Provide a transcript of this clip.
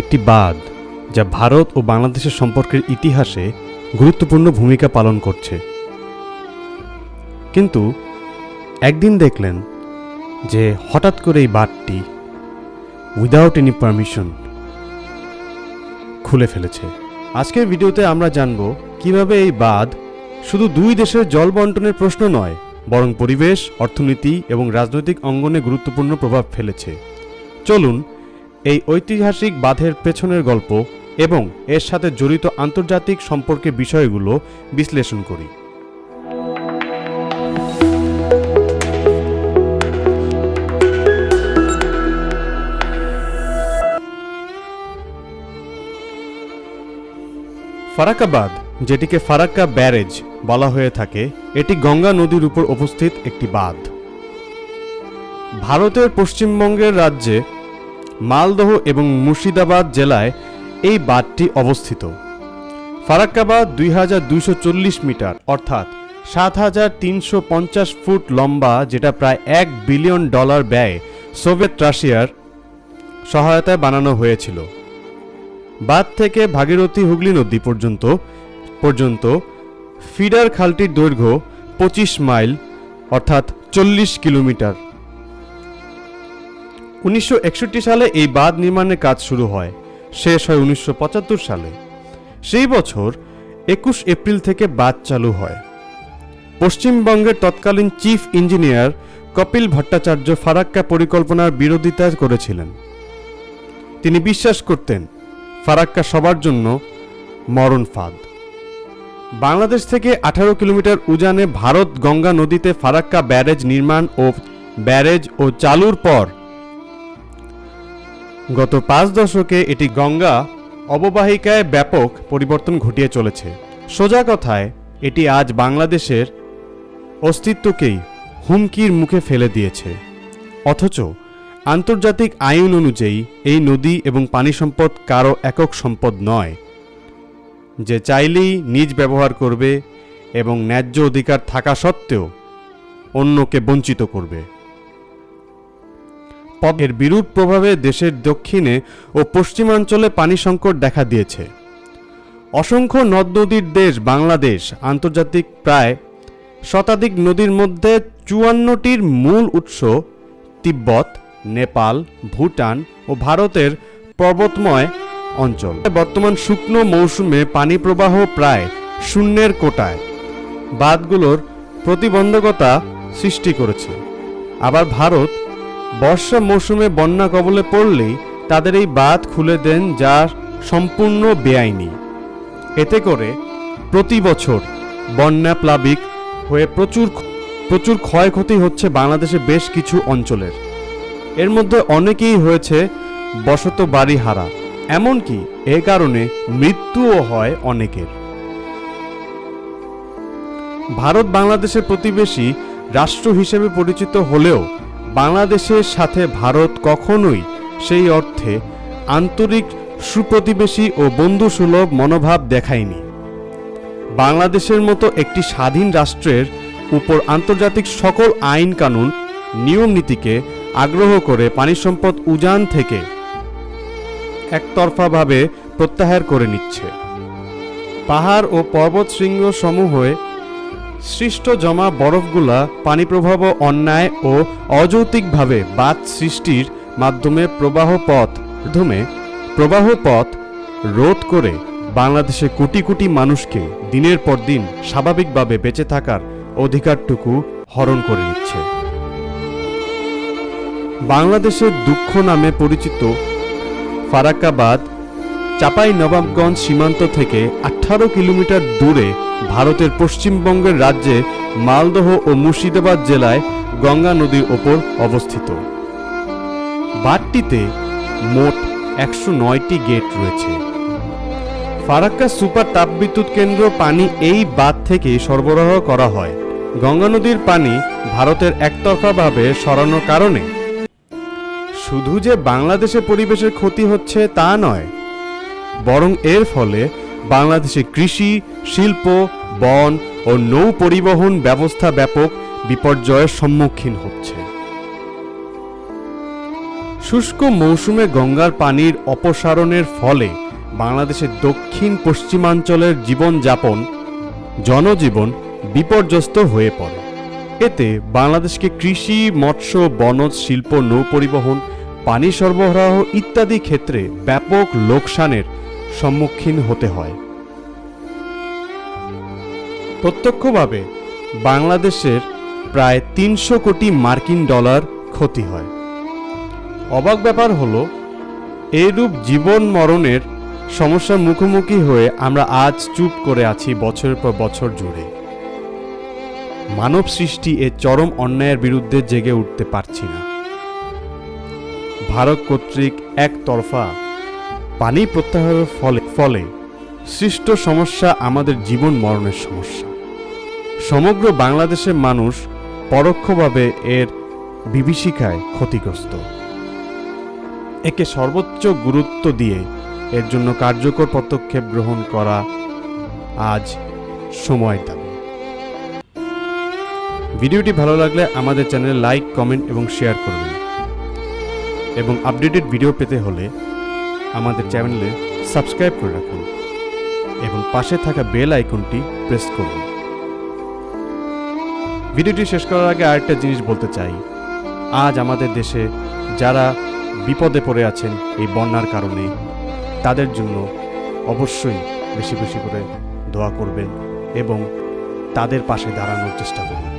একটি বাঁধ যা ভারত ও বাংলাদেশের সম্পর্কের ইতিহাসে গুরুত্বপূর্ণ ভূমিকা পালন করছে। কিন্তু একদিন দেখলেন যে হঠাৎ করে এই বাঁধটি উইদাউট এনি পারমিশন খুলে ফেলেছে। আজকের ভিডিওতে আমরা জানব কীভাবে এই বাঁধ শুধু দুই দেশের জল বন্টনের প্রশ্ন নয়, বরং পরিবেশ, অর্থনীতি এবং রাজনৈতিক অঙ্গনে গুরুত্বপূর্ণ প্রভাব ফেলেছে। চলুন এই ঐতিহাসিক বাঁধের পেছনের গল্প এবং এর সাথে জড়িত আন্তর্জাতিক সম্পর্কের বিষয়গুলো বিশ্লেষণ করি। ফারাক্কাবাদ, যেটিকে ফারাক্কা ব্যারেজ বলা হয়ে থাকে, এটি গঙ্গা নদীর উপর অবস্থিত একটি বাঁধ। ভারতের পশ্চিমবঙ্গের রাজ্যে মালদহ এবং মুর্শিদাবাদ জেলায় এই বাঁধটি অবস্থিত। ফারাক্কাবাদ দুই হাজার চল্লিশ মিটার, অর্থাৎ সাত হাজার তিনশো পঞ্চাশ ফুট লম্বা, যেটা প্রায় এক বিলিয়ন ডলার ব্যয়ে সোভিয়েত রাশিয়ার সহায়তায় বানানো হয়েছিল। বাঁধ থেকে ভাগীরথী হুগলি নদী পর্যন্ত পর্যন্ত ফিডার খালটির দৈর্ঘ্য পঁচিশ মাইল, অর্থাৎ চল্লিশ কিলোমিটার। উনিশশো একষট্টি সালে এই বাঁধ নির্মাণের কাজ শুরু হয়। শেষ হয় উনিশশো পঁচাত্তর সালে। সেই বছর একুশ এপ্রিল থেকে বাঁধ চালু হয়। পশ্চিমবঙ্গের তৎকালীন চিফ ইঞ্জিনিয়ার কপিল ভট্টাচার্য ফারাক্কা পরিকল্পনার বিরোধিতা করেছিলেন। তিনি বিশ্বাস করতেন, ফারাক্কা সবার জন্য মরণ ফাঁদ। বাংলাদেশ থেকে আঠারো কিলোমিটার উজানে ভারত গঙ্গা নদীতে ফারাক্কা ব্যারেজ নির্মাণ ও ব্যারেজ ও চালুর পর গত পাঁচ দশকে এটি গঙ্গা অববাহিকায় ব্যাপক পরিবর্তন ঘটিয়ে চলেছে। সোজা কথায়, এটি আজ বাংলাদেশের অস্তিত্বকেই হুমকির মুখে ফেলে দিয়েছে। অথচ আন্তর্জাতিক আইন অনুযায়ী এই নদী এবং পানি সম্পদ কারও একক সম্পদ নয়, যে চাইলেই নিজ ব্যবহার করবে এবং ন্যায্য অধিকার থাকা সত্ত্বেও অন্যকে বঞ্চিত করবে। এর বিরূপ প্রভাবে দেশের দক্ষিণে ও পশ্চিমাঞ্চলে পানি সংকট দেখা দিয়েছে। অসংখ্য নদ নদীর দেশ বাংলাদেশ আন্তর্জাতিক প্রায় শতাধিক নদীর মধ্যে চুয়ান্নটির মূল উৎস তিব্বত, নেপাল, ভুটান ও ভারতের পর্বতময় অঞ্চল। বর্তমান শুকনো মৌসুমে পানি প্রবাহ প্রায় শূন্যের কোটায়। বাঁধগুলোর প্রতিবন্ধকতা সৃষ্টি করেছে। আবার ভারত বর্ষা মৌসুমে বন্যা কবলে পড়লেই তাদের এই বাঁধ খুলে দেন যা সম্পূর্ণ বেআইনি। এতে করে প্রতি বছর বন্যা প্লাবিক হয়ে প্রচুর প্রচুর ক্ষয়ক্ষতি হচ্ছে বাংলাদেশে বেশ কিছু অঞ্চলের। এর মধ্যে অনেকেই হয়েছে বসত বাড়ি হারা এমনকি এ কারণে মৃত্যুও হয় অনেকের। ভারত বাংলাদেশের প্রতিবেশী রাষ্ট্র হিসেবে পরিচিত হলেও বাংলাদেশের সাথে ভারত কখনোই সেই অর্থে আন্তরিক সুপ্রতিবেশী ও বন্ধুসুলভ মনোভাব দেখায়নি। বাংলাদেশের মতো একটি স্বাধীন রাষ্ট্রের উপর আন্তর্জাতিক সকল আইন কানুন, নিয়ম নীতিকে আগ্রহ করে পানি সম্পদ উজান থেকে একতরফাভাবে প্রত্যাহার করে নিচ্ছে। পাহাড় ও পর্বত শৃঙ্গ সমূহে সৃষ্ট জমা বরফগুলা পানি প্রবাহ অন্যায় ও অযৌক্তিকভাবে বাদ সৃষ্টির মাধ্যমে প্রবাহ পথ মাধ্যমে প্রবাহ পথ রোধ করে বাংলাদেশে কোটি কোটি মানুষকে দিনের পর দিন স্বাভাবিকভাবে বেঁচে থাকার অধিকারটুকু হরণ করে নিচ্ছে। বাংলাদেশের দুঃখ নামে পরিচিত ফারাক্কাবাদ চাপাই নবাবগঞ্জ সীমান্ত থেকে আঠারো কিলোমিটার দূরে ভারতের পশ্চিমবঙ্গের রাজ্যে মালদহ ও মুর্শিদাবাদ জেলায় গঙ্গা নদীর ওপর অবস্থিত। বাঁধটিতে মোট একশো নয়টি গেট রয়েছে। ফারাক্কা সুপার তাপবিদ্যুৎ কেন্দ্র পানি এই বাঁধ থেকে সরবরাহ করা হয়। গঙ্গা নদীর পানি ভারতের একতরফাভাবে সরানোর কারণে। শুধু যে বাংলাদেশে পরিবেশের ক্ষতি হচ্ছে তা নয়, বরং এর ফলে বাংলাদেশে কৃষি, শিল্প, বন ও নৌ পরিবহন ব্যবস্থা ব্যাপক বিপর্যয়ের সম্মুখীন হচ্ছে। শুষ্ক মৌসুমে গঙ্গার পানির অপসারণের ফলে বাংলাদেশের দক্ষিণ পশ্চিমাঞ্চলের জীবনযাপন, জনজীবন বিপর্যস্ত হয়ে পড়ে। এতে বাংলাদেশকে কৃষি, মৎস্য, বনজ, শিল্প নৌপরিবহন পানি সরবরাহ ইত্যাদি ক্ষেত্রে ব্যাপক লোকসানের সম্মুখীন হতে হয়। প্রত্যক্ষভাবে বাংলাদেশের প্রায় তিনশো কোটি মার্কিন ডলার ক্ষতি হয়। অবাক ব্যাপার হলো, এইরূপ জীবন মরণের সমস্যার মুখোমুখি হয়ে আমরা আজ চুপ করে আছি বছরের পর বছর জুড়ে। মানব সৃষ্টি এ চরম অন্যায়ের বিরুদ্ধে জেগে উঠতে পারছি না। ভারত কর্তৃক একতরফা পানি প্রত্যাহারের ফলে ফলে সৃষ্ট সমস্যা আমাদের জীবন মরণের সমস্যা। সমগ্র বাংলাদেশের মানুষ পরোক্ষভাবে এর বিভীষিকায় ক্ষতিগ্রস্ত। একে সর্বোচ্চ গুরুত্ব দিয়ে এর জন্য কার্যকর পদক্ষেপ গ্রহণ করা আজ সময় দাবি। ভিডিওটি ভালো লাগলে আমাদের চ্যানেলে লাইক, কমেন্ট এবং শেয়ার করবেন। এবং আপডেটেড ভিডিও পেতে হলে আমাদের চ্যানেলে সাবস্ক্রাইব করে রাখুন এবং পাশে থাকা বেল আইকনটি প্রেস করুন। ভিডিওটি শেষ করার আগে আরেকটা জিনিস বলতে চাই। আজ আমাদের দেশে যারা বিপদে পড়ে আছেন এই বন্যার কারণে, তাদের জন্য অবশ্যই বেশি বেশি করে দোয়া করবেন এবং তাদের পাশে দাঁড়ানোর চেষ্টা করুন।